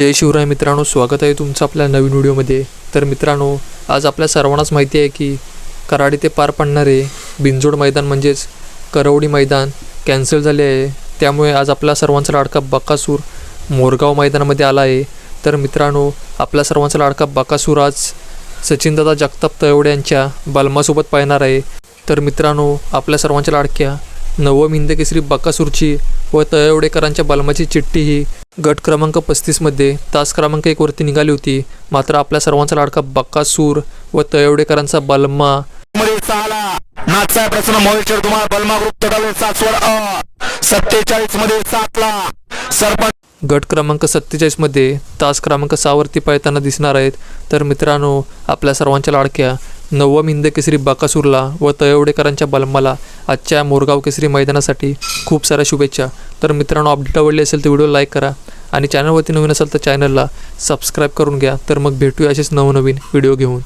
जय शिवराय मित्रांनो स्वागत आहे तुमचं आपल्या नवीन व्हिडिओमध्ये. तर मित्रांनो आज आपल्या सर्वांनाच माहिती आहे की कराड ते पार पडणारे बिंजोड मैदान म्हणजेच करवडी मैदान कॅन्सल झाले आहे. त्यामुळे आज आपल्या सर्वांचा लाडका बकासूर मोरगाव मैदानामध्ये आला आहे. तर मित्रांनो आपल्या सर्वांचा लाडका बकासूर आज सचिनदादा जगताप तळवडे यांच्या बलमासोबत पाहणार आहे. तर मित्रांनो आपल्या सर्वांच्या लाडक्या नवम हिंद केसरी बकासूरची व तळवडेकरांच्या बलमाची चिठ्ठी ही गट क्रमांक पस्तीसमध्ये तास क्रमांक एकवरती निघाली होती. मात्र आपल्या सर्वांचा लाडका बकासूर व तळवडेकरांचा बलमा. मध्ये सहाला. नाथसाहेब प्रसन्न मोहेश्वर तुम्हाला बलमा ग्रुप तटावे सासवड अ. सत्तेचाळीसमध्ये सातला. सरपंच गट क्रमांक सत्तेचाळीसमध्ये तास क्रमांक सहावरती पळताना दिसणार आहेत. तर मित्रांनो आपल्या सर्वांच्या लाडक्या नवम हिंद केसरी बाकासूरला व तळवडेकरांच्या बलमाला आजच्या मोरगाव केसरी मैदानासाठी खूप साऱ्या शुभेच्छा. तर मित्रांनो अपडेट आवडली असेल तर व्हिडिओ लाईक करा. आणि चॅनलवरती नवीन असेल तर चॅनलला सबस्क्राईब करून घ्या. तर मग भेटूया असेच नवनवीन व्हिडिओ घेऊन.